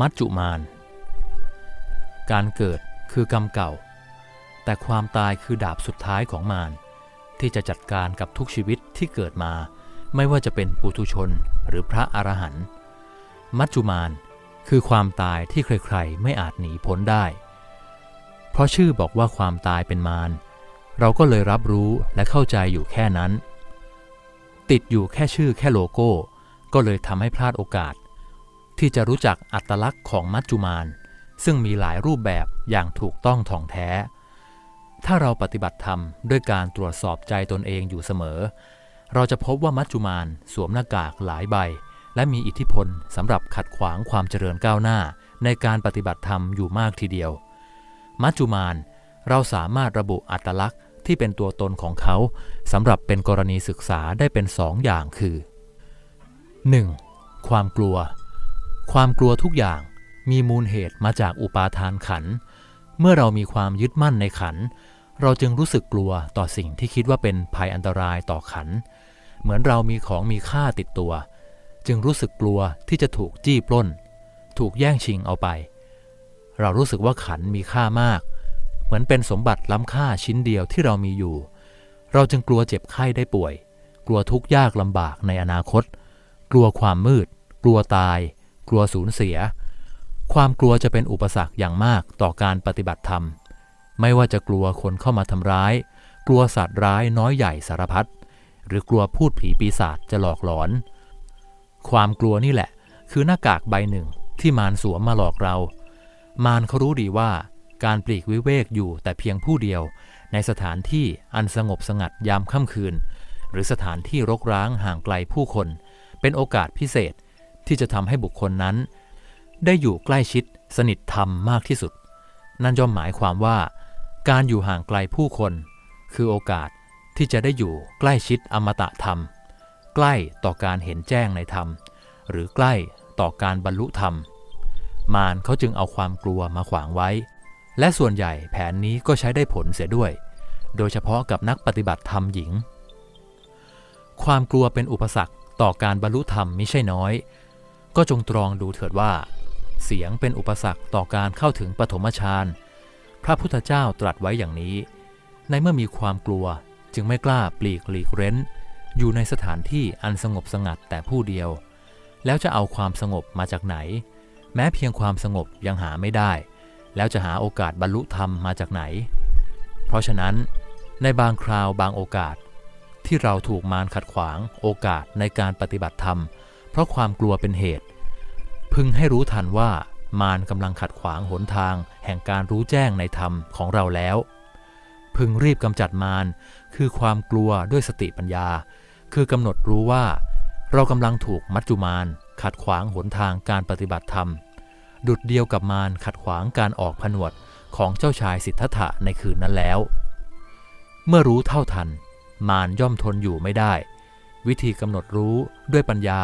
มัจจุมาน การเกิดคือกรรมเก่า แต่ความตายคือดาบสุดท้ายของมารที่จะจัดการกับทุกชีวิตที่เกิดมา ไม่ว่าจะเป็นปุถุชนหรือพระอรหันต์มัจจุมานคือความตายที่ใครๆ ไม่อาจหนีพ้นได้ เพราะชื่อบอกว่าความตายเป็นมาร เราก็เลยรับรู้และเข้าใจอยู่แค่นั้น ติดอยู่แค่ชื่อแค่โลโก้ ก็เลยทำให้พลาดโอกาส ที่จะรู้จักอัตลักษณ์ของมัจจุมานซึ่งมีหลายรูปแบบอย่างถูกต้องท่องแท้ ถ้าเราปฏิบัติธรรมด้วยการตรวจสอบใจตนเองอยู่เสมอ เราจะพบว่ามัจจุมานสวมหน้ากากหลายใบ และมีอิทธิพลสำหรับขัดขวางความเจริญก้าวหน้า ในการปฏิบัติธรรมอยู่มากทีเดียว มัจจุมานเราสามารถระบุอัตลักษณ์ ที่เป็นตัวตนของเขาสำหรับเป็นกรณีศึกษาได้เป็นสองอย่างคือ 1. ความกลัว ความกลัวทุกอย่างมีมูลเหตุมาจากอุปาทานขัน เมื่อเรามีความยึดมั่นในขัน เราจึงรู้สึกกลัวต่อสิ่งที่คิดว่าเป็นภัยอันตรายต่อขัน เหมือนเรามีของมีค่าติดตัว จึงรู้สึกกลัวที่จะถูกจี้ปล้น ถูกแย่งชิงเอาไป เรารู้สึกว่าขันมีค่ามาก เหมือนเป็นสมบัติล้ำค่าชิ้นเดียวที่เรามีอยู่ เราจึงกลัวเจ็บไข้ได้ป่วย กลัวทุกข์ยากลำบากในอนาคต กลัวความมืด กลัวตาย กลัวสูญเสีย ความกลัวจะเป็นอุปสรรคอย่างมากต่อการปฏิบัติธรรม ไม่ว่าจะกลัวคนเข้ามาทำร้าย กลัวสัตว์ร้ายน้อยใหญ่สารพัด หรือกลัวพูดผีปีศาจจะหลอกหลอน ความกลัวนี่แหละ คือหน้ากากใบหนึ่งที่มารสวมมาหลอกเรา มารเขารู้ดีว่า การปลีกวิเวกอยู่แต่เพียงผู้เดียว ในสถานที่อันสงบสงัดยามค่ำคืน หรือสถานที่รกร้างห่างไกลผู้คน เป็นโอกาสพิเศษที่จะทำให้บุคคลนั้น ได้อยู่ใกล้ชิดสนิทธรรมมากที่สุด นั่นย่อมหมายความว่า การอยู่ห่างไกลผู้คน คือโอกาสที่จะได้อยู่ใกล้ชิดอมตะธรรม ใกล้ต่อการเห็นแจ้งในธรรม หรือใกล้ต่อการบรรลุธรรม มารเขาจึงเอาความกลัวมาขวางไว้ และส่วนใหญ่แผนนี้ก็ใช้ได้ผลเสียด้วย โดยเฉพาะกับนักปฏิบัติธรรมหญิง ความกลัวเป็นอุปสรรคต่อการบรรลุธรรมไม่ใช่น้อย ก็จงตรองดูเถิดว่า เสียงเป็นอุปสรรคต่อการเข้าถึงปฐมฌาน พระพุทธเจ้าตรัสไว้อย่างนี้ ในเมื่อมีความกลัวจึงไม่กล้าปลีกหลีกเร้น อยู่ในสถานที่อันสงบสงัดแต่ผู้เดียว แล้วจะเอาความสงบมาจากไหน แม้เพียงความสงบยังหาไม่ได้ แล้วจะหาโอกาสบรรลุธรรมมาจากไหน เพราะฉะนั้น ในบางคราวบางโอกาส ที่เราถูกมารขัดขวางโอกาสในการปฏิบัติธรรม เพราะความกลัวเป็นเหตุ พึงให้รู้ทันว่ามารกำลังขัดขวางหนทางแห่งการรู้แจ้งในธรรมของเราแล้ว พึงรีบกำจัดมารคือความกลัวด้วยสติปัญญา คือกำหนดรู้ว่า เรากำลังถูกมัจจุมารขัดขวางหนทางการปฏิบัติธรรม ดุดเดียวกับมารขัดขวางการออกผนวดของเจ้าชายสิทธัตถะในคืนนั้นแล้ว เมื่อรู้เท่าทัน มารย่อมทนอยู่ไม่ได้ วิธีกำหนดรู้ด้วยปัญญา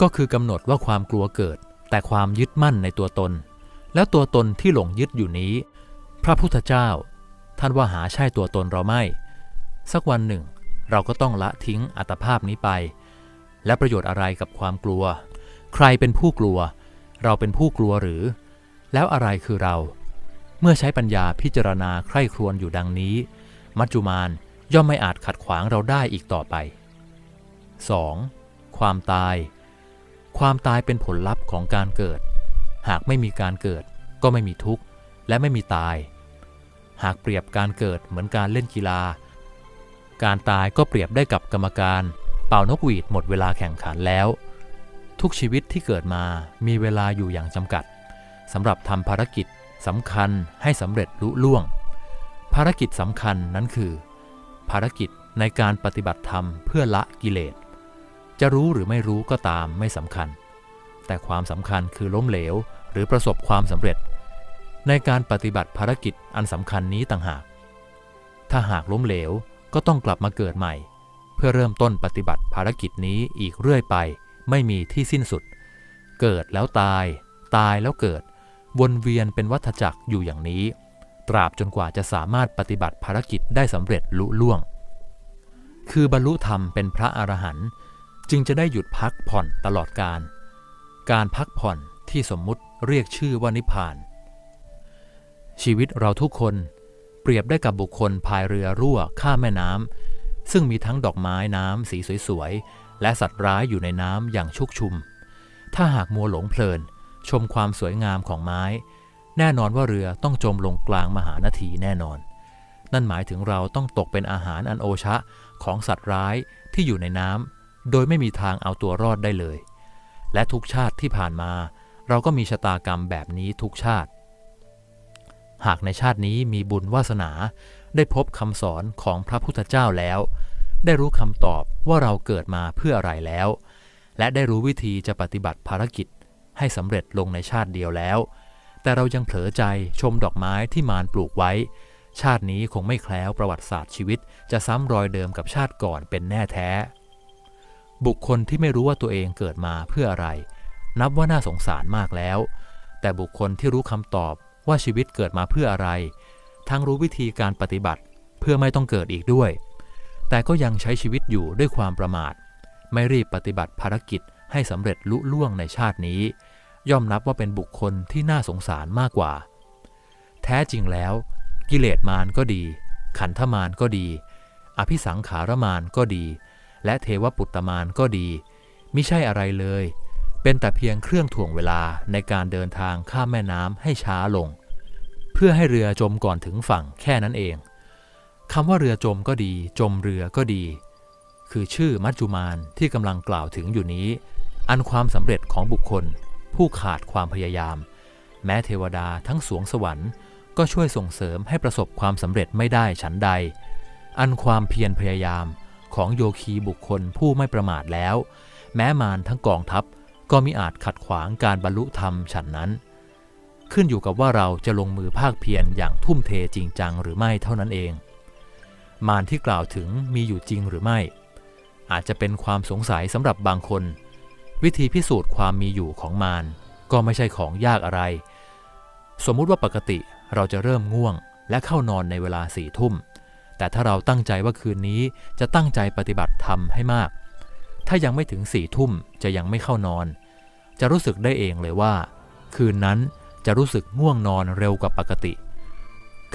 ก็คือกำหนดว่าความกลัวเกิด แต่ความยึดมั่นในตัวตน แล้วตัวตนที่หลงยึดอยู่นี้ พระพุทธเจ้า ท่านว่าหาใช่ตัวตนเราไม่ สักวันหนึ่ง เราก็ต้องละทิ้งอัตภาพนี้ไป และประโยชน์อะไรกับความกลัว ใครเป็นผู้กลัว เราเป็นผู้กลัวหรือ แล้วอะไรคือเรา เมื่อใช้ปัญญาพิจารณาใคร่ครวญอยู่ดังนี้ มัจจุมานย่อมไม่อาจขัดขวางเราได้อีกต่อไป 2. ความตาย ความตายเป็นผลลัพธ์ของการเกิด หากไม่มีการเกิด ก็ไม่มีทุกข์ และไม่มีตาย หากเปรียบการเกิดเหมือนการเล่นกีฬา การตายก็เปรียบได้กับกรรมการ เป่านกหวีดหมดเวลาแข่งขันแล้ว ทุกชีวิตที่เกิดมามีเวลาอยู่อย่างจำกัดสำหรับทำภารกิจสำคัญให้สำเร็จลุล่วง ภารกิจสำคัญนั้นคือ ภารกิจในการปฏิบัติธรรมเพื่อละกิเลส จะรู้หรือไม่รู้ก็ตามไม่สำคัญ แต่ความสำคัญคือล้มเหลวหรือประสบความสำเร็จ ในการปฏิบัติภารกิจอันสำคัญนี้ต่างหาก ถ้าหากล้มเหลวก็ต้องกลับมาเกิดใหม่ เพื่อเริ่มต้นปฏิบัติภารกิจนี้อีกเรื่อยไป ไม่มีที่สิ้นสุด เกิดแล้วตาย ตายแล้วเกิด วนเวียนเป็นวัฏจักรอยู่อย่างนี้ ตราบจนกว่าจะสามารถปฏิบัติภารกิจได้สำเร็จลุล่วง คือบรรลุธรรมเป็นพระอรหันต์จึงจะได้หยุดพักผ่อนตลอดการ การพักผ่อนที่สมมุติเรียกชื่อว่านิพพาน ชีวิตเราทุกคนเปรียบได้กับบุคคลพายเรือรั่วข้ามแม่น้ำซึ่งมีทั้งดอกไม้น้ำสีสวย และสัตว์ร้ายอยู่ในน้ำอย่างชุกชุม ถ้าหากมัวหลงเพลิน ชมความสวยงามของไม้ แน่นอนว่าเรือต้องจมลงกลางมหานาทีแน่นอน นั่นหมายถึงเราต้องตกเป็นอาหารอันโอชะของสัตว์ร้ายที่อยู่ในน้ำโดยไม่มีทางเอาตัวรอดได้เลย และทุกชาติที่ผ่านมา เราก็มีชะตากรรมแบบนี้ทุกชาติ หากในชาตินี้มีบุญวาสนาได้พบคำสอนของพระพุทธเจ้าแล้ว ได้รู้คำตอบว่าเราเกิดมาเพื่ออะไรแล้ว และได้รู้วิธีจะปฏิบัติภารกิจ ให้สำเร็จลงในชาติเดียวแล้ว แต่เรายังเผลอใจชมดอกไม้ที่มารปลูกไว้ ชาตินี้คงไม่แคล้วประวัติศาสตร์ชีวิต จะซ้ำรอยเดิมกับชาติก่อนเป็นแน่แท้ บุคคลที่ไม่รู้ว่าตัวเองเกิดมาเพื่ออะไร นับว่าน่าสงสารมากแล้ว แต่บุคคลที่รู้คำตอบว่าชีวิตเกิดมาเพื่ออะไร ทั้งรู้วิธีการปฏิบัติเพื่อไม่ต้องเกิดอีกด้วย แต่ก็ยังใช้ชีวิตอยู่ด้วยความประมาท ไม่รีบปฏิบัติภารกิจให้สำเร็จลุล่วงในชาตินี้ ย่อมนับว่าเป็นบุคคลที่น่าสงสารมากกว่า แท้จริงแล้ว กิเลสมารก็ดี ขันธมารก็ดี อภิสังขารมารก็ดี และเทวปุตตมารก็ดีมิใช่อะไรเลย เป็นแต่เพียงเครื่องถ่วงเวลาในการเดินทางข้ามแม่น้ำให้ช้าลง เพื่อให้เรือจมก่อนถึงฝั่งแค่นั้นเอง คำว่าเรือจมก็ดี จมเรือก็ดี คือชื่อมัจจุมานที่กำลังกล่าวถึงอยู่นี้ อันความสำเร็จของบุคคล ผู้ขาดความพยายาม แม้เทวดาทั้งสวงสวรรค์ ก็ช่วยส่งเสริมให้ประสบความสำเร็จไม่ได้ฉันใด อันความเพียรพยายามของโยคีบุคคลผู้ไม่ประมาทแล้ว แม้มารทั้งกองทัพก็มิอาจขัดขวางการบรรลุธรรมฉันนั้น ขึ้นอยู่กับว่าเราจะลงมือภาคเพียรอย่างทุ่มเทจริงจังหรือไม่เท่านั้นเอง มารที่กล่าวถึงมีอยู่จริงหรือไม่ อาจจะเป็นความสงสัยสำหรับบางคน วิธีพิสูจน์ความมีอยู่ของมารก็ไม่ใช่ของยากอะไร สมมุติว่าปกติเราจะเริ่มง่วง และเข้านอนในเวลาสี่ทุ่ม แต่ถ้าเราตั้งใจว่าคืนนี้จะตั้งใจปฏิบัติธรรมให้มาก ถ้ายังไม่ถึงสี่ทุ่มจะยังไม่เข้านอน จะรู้สึกได้เองเลยว่า คืนนั้นจะรู้สึกง่วงนอนเร็วกว่าปกติ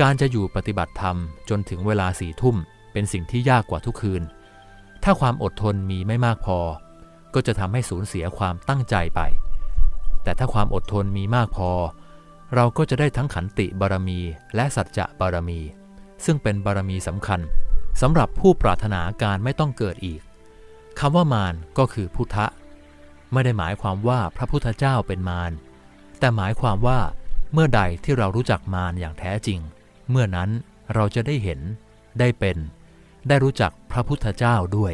การจะอยู่ปฏิบัติธรรมจนถึงเวลาสี่ทุ่ม เป็นสิ่งที่ยากกว่าทุกคืน ถ้าความอดทนมีไม่มากพอ ก็จะทำให้สูญเสียความตั้งใจไป แต่ถ้าความอดทนมีมากพอ เราก็จะได้ทั้งขันติบารมีและสัจจะบารมี ซึ่งเป็นบารมีสำคัญสำหรับผู้ปรารถนาการไม่ต้องเกิดอีกคำว่ามารก็คือพุทธะ ไม่ได้หมายความว่าพระพุทธเจ้าเป็นมารแต่หมายความว่าเมื่อใดที่เรารู้จักมารอย่างแท้จริง เมื่อนั้นเราจะได้เห็นได้เป็น ได้รู้จักพระพุทธเจ้าด้วย